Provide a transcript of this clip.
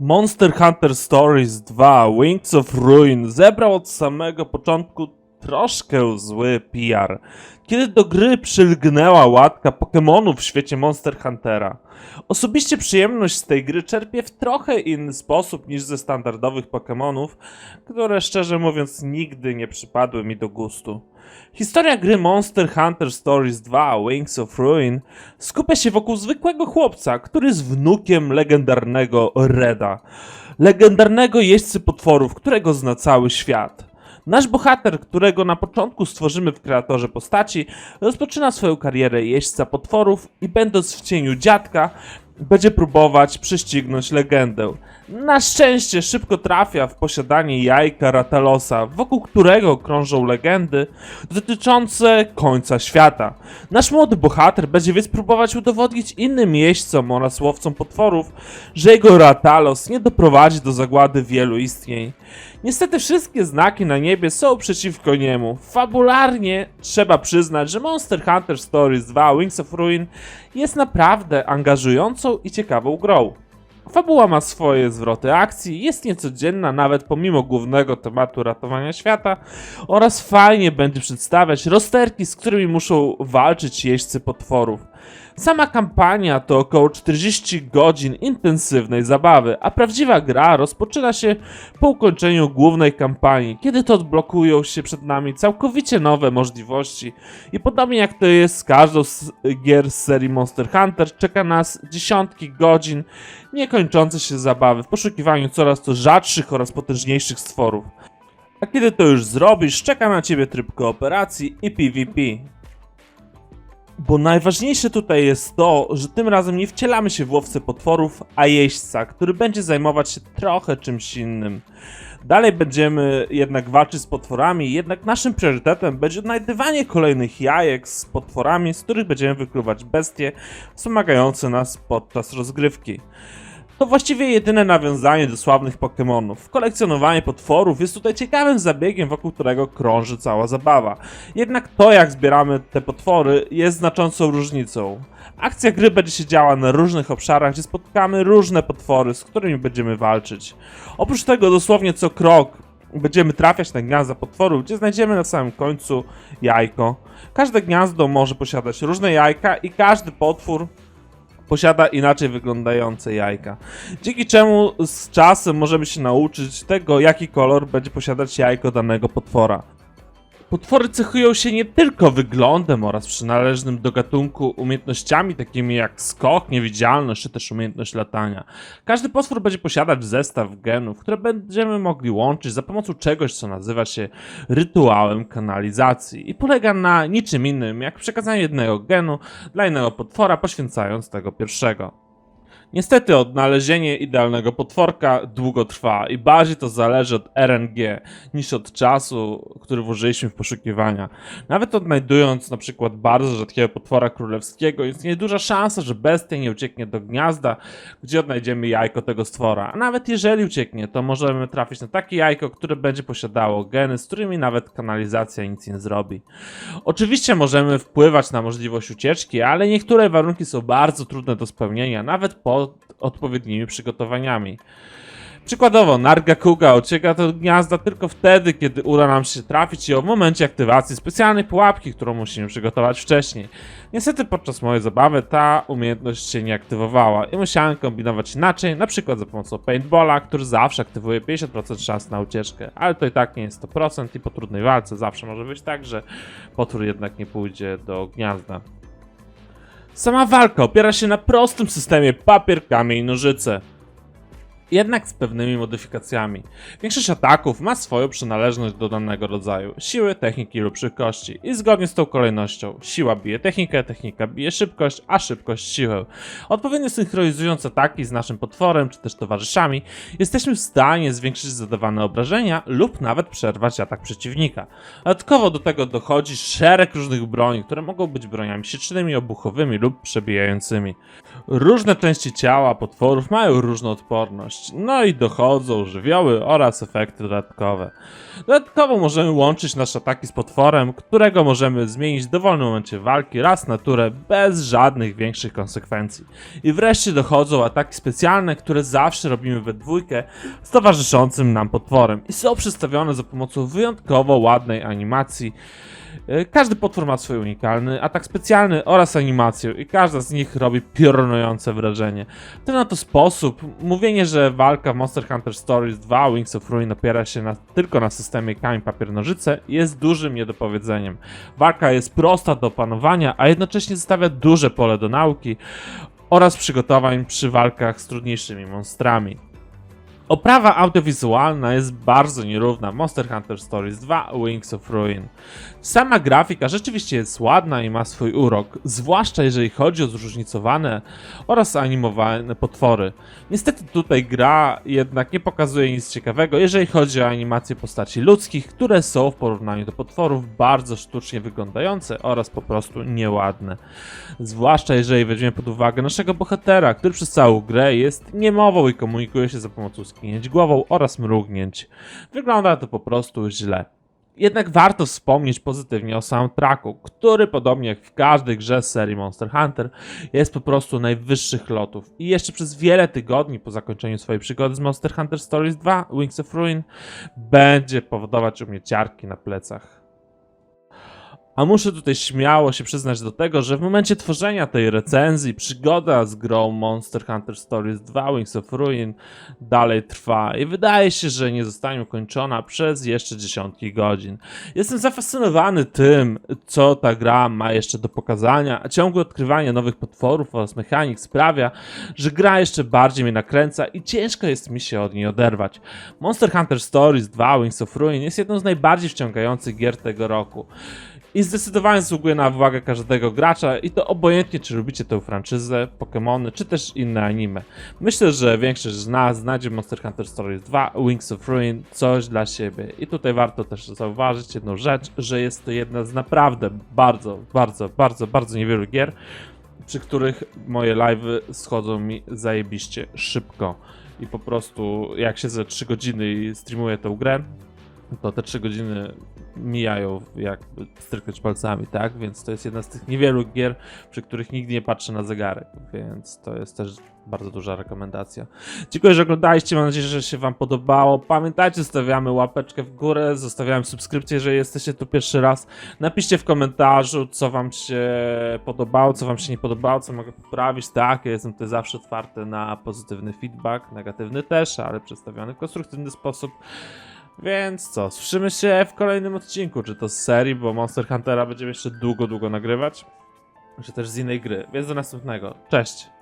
Monster Hunter Stories 2 Wings of Ruin zebrał od samego początku troszkę zły PR, kiedy do gry przylgnęła łatka Pokémonów w świecie Monster Huntera. Osobiście przyjemność z tej gry czerpię w trochę inny sposób niż ze standardowych Pokémonów, które szczerze mówiąc nigdy nie przypadły mi do gustu. Historia gry Monster Hunter Stories 2 Wings of Ruin skupia się wokół zwykłego chłopca, który jest wnukiem legendarnego Reda, legendarnego jeźdźcy potworów, którego zna cały świat. Nasz bohater, którego na początku stworzymy w kreatorze postaci, rozpoczyna swoją karierę jeźdźca potworów i będąc w cieniu dziadka, będzie próbować prześcignąć legendę. Na szczęście szybko trafia w posiadanie jajka Ratalosa, wokół którego krążą legendy dotyczące końca świata. Nasz młody bohater będzie więc próbować udowodnić innym jeźdźcom oraz łowcom potworów, że jego Ratalos nie doprowadzi do zagłady wielu istnień. Niestety wszystkie znaki na niebie są przeciwko niemu. Fabularnie trzeba przyznać, że Monster Hunter Stories 2 Wings of Ruin jest naprawdę angażującą i ciekawą grą. Fabuła ma swoje zwroty akcji, jest niecodzienna nawet pomimo głównego tematu ratowania świata oraz fajnie będzie przedstawiać rozterki, z którymi muszą walczyć jeźdźcy potworów. Sama kampania to około 40 godzin intensywnej zabawy, a prawdziwa gra rozpoczyna się po ukończeniu głównej kampanii, kiedy to odblokują się przed nami całkowicie nowe możliwości. I podobnie jak to jest z każdą z gier z serii Monster Hunter, czeka nas dziesiątki godzin niekończące się zabawy w poszukiwaniu coraz to rzadszych oraz potężniejszych stworów. A kiedy to już zrobisz, czeka na ciebie tryb kooperacji i PvP. Bo najważniejsze tutaj jest to, że tym razem nie wcielamy się w łowcę potworów, a jeźdźca, który będzie zajmować się trochę czymś innym. Dalej będziemy jednak walczyć z potworami, jednak naszym priorytetem będzie odnajdywanie kolejnych jajek z potworami, z których będziemy wykluwać bestie wspomagające nas podczas rozgrywki. To właściwie jedyne nawiązanie do sławnych Pokémonów. Kolekcjonowanie potworów jest tutaj ciekawym zabiegiem, wokół którego krąży cała zabawa. Jednak to, jak zbieramy te potwory, jest znaczącą różnicą. Akcja gry będzie się działa na różnych obszarach, gdzie spotkamy różne potwory, z którymi będziemy walczyć. Oprócz tego, dosłownie co krok będziemy trafiać na gniazda potworów, gdzie znajdziemy na samym końcu jajko. Każde gniazdo może posiadać różne jajka i każdy potwór posiada inaczej wyglądające jajka. Dzięki czemu z czasem możemy się nauczyć tego, jaki kolor będzie posiadać jajko danego potwora. Potwory cechują się nie tylko wyglądem oraz przynależnym do gatunku umiejętnościami takimi jak skok, niewidzialność czy też umiejętność latania. Każdy potwór będzie posiadać zestaw genów, które będziemy mogli łączyć za pomocą czegoś, co nazywa się rytuałem kanalizacji i polega na niczym innym jak przekazanie jednego genu dla innego potwora, poświęcając tego pierwszego. Niestety odnalezienie idealnego potworka długo trwa i bardziej to zależy od RNG niż od czasu, który włożyliśmy w poszukiwania. Nawet odnajdując na przykład bardzo rzadkiego potwora królewskiego, jest nieduża szansa, że bestia nie ucieknie do gniazda, gdzie odnajdziemy jajko tego stwora. A nawet jeżeli ucieknie, to możemy trafić na takie jajko, które będzie posiadało geny, z którymi nawet kanalizacja nic nie zrobi. Oczywiście możemy wpływać na możliwość ucieczki, ale niektóre warunki są bardzo trudne do spełnienia, nawet po odpowiednimi przygotowaniami. Przykładowo, Nargacuga ucieka do gniazda tylko wtedy, kiedy uda nam się trafić ją w momencie aktywacji specjalnej pułapki, którą musimy przygotować wcześniej. Niestety podczas mojej zabawy ta umiejętność się nie aktywowała i musiałem kombinować inaczej, na przykład za pomocą paintballa, który zawsze aktywuje 50% szans na ucieczkę, ale to i tak nie jest 100% i po trudnej walce zawsze może być tak, że potwór jednak nie pójdzie do gniazda. Sama walka opiera się na prostym systemie papier, kamień, nożyce. Jednak z pewnymi modyfikacjami. Większość ataków ma swoją przynależność do danego rodzaju siły, techniki lub szybkości. I zgodnie z tą kolejnością, siła bije technikę, technika bije szybkość, a szybkość siłę. Odpowiednio synchronizując ataki z naszym potworem czy też towarzyszami, jesteśmy w stanie zwiększyć zadawane obrażenia lub nawet przerwać atak przeciwnika. Dodatkowo do tego dochodzi szereg różnych broni, które mogą być broniami siecznymi, obuchowymi lub przebijającymi. Różne części ciała potworów mają różną odporność. No i dochodzą żywioły oraz efekty dodatkowe. Dodatkowo możemy łączyć nasze ataki z potworem, którego możemy zmienić w dowolnym momencie walki raz na turę bez żadnych większych konsekwencji. I wreszcie dochodzą ataki specjalne, które zawsze robimy we dwójkę z towarzyszącym nam potworem i są przedstawione za pomocą wyjątkowo ładnej animacji. E, Każdy potwór ma swój unikalny atak specjalny oraz animację i każda z nich robi piorunujące wrażenie. W ten oto sposób mówienie, że walka w Monster Hunter Stories 2 Wings of Ruin opiera się na, tylko na systemie kamień papier nożyce jest dużym niedopowiedzeniem. Walka jest prosta do opanowania, a jednocześnie zostawia duże pole do nauki oraz przygotowań przy walkach z trudniejszymi monstrami. Oprawa audiowizualna jest bardzo nierówna Monster Hunter Stories 2 Wings of Ruin. Sama grafika rzeczywiście jest ładna i ma swój urok, zwłaszcza jeżeli chodzi o zróżnicowane oraz animowane potwory. Niestety tutaj gra jednak nie pokazuje nic ciekawego, jeżeli chodzi o animacje postaci ludzkich, które są w porównaniu do potworów bardzo sztucznie wyglądające oraz po prostu nieładne. Zwłaszcza jeżeli weźmiemy pod uwagę naszego bohatera, który przez całą grę jest niemową i komunikuje się za pomocą skinięć głową oraz mrugnięć. Wygląda to po prostu źle. Jednak warto wspomnieć pozytywnie o soundtracku, który podobnie jak w każdej grze z serii Monster Hunter jest po prostu najwyższych lotów. I jeszcze przez wiele tygodni po zakończeniu swojej przygody z Monster Hunter Stories 2 Wings of Ruin będzie powodować u mnie ciarki na plecach. A muszę tutaj śmiało się przyznać do tego, że w momencie tworzenia tej recenzji przygoda z grą Monster Hunter Stories 2 Wings of Ruin dalej trwa i wydaje się, że nie zostanie ukończona przez jeszcze dziesiątki godzin. Jestem zafascynowany tym, co ta gra ma jeszcze do pokazania, a ciągłe odkrywanie nowych potworów oraz mechanik sprawia, że gra jeszcze bardziej mnie nakręca i ciężko jest mi się od niej oderwać. Monster Hunter Stories 2 Wings of Ruin jest jedną z najbardziej wciągających gier tego roku. I zdecydowanie zasługuje na uwagę każdego gracza i to obojętnie czy lubicie tę franczyzę, Pokémony, czy też inne anime. Myślę, że większość z nas znajdzie Monster Hunter Stories 2 Wings of Ruin coś dla siebie. I tutaj warto też zauważyć jedną rzecz, że jest to jedna z naprawdę bardzo, bardzo, bardzo, bardzo niewielu gier, przy których moje live'y schodzą mi zajebiście szybko. I po prostu jak siedzę 3 godziny i streamuję tę grę, to te 3 godziny mijają jakby strykać palcami, tak? Więc to jest jedna z tych niewielu gier, przy których nigdy nie patrzę na zegarek, więc to jest też bardzo duża rekomendacja. Dziękuję, że oglądaliście, mam nadzieję, że się wam podobało. Pamiętajcie, zostawiamy łapeczkę w górę, zostawiam subskrypcję, jeżeli jesteście tu pierwszy raz. Napiszcie w komentarzu, co wam się podobało, co wam się nie podobało, co mogę poprawić. Tak, ja jestem tutaj zawsze otwarty na pozytywny feedback, negatywny też, ale przedstawiony w konstruktywny sposób. Więc co, słyszymy się w kolejnym odcinku, czy to z serii, bo Monster Huntera będziemy jeszcze długo, długo nagrywać, czy też z innej gry. Więc do następnego. Cześć!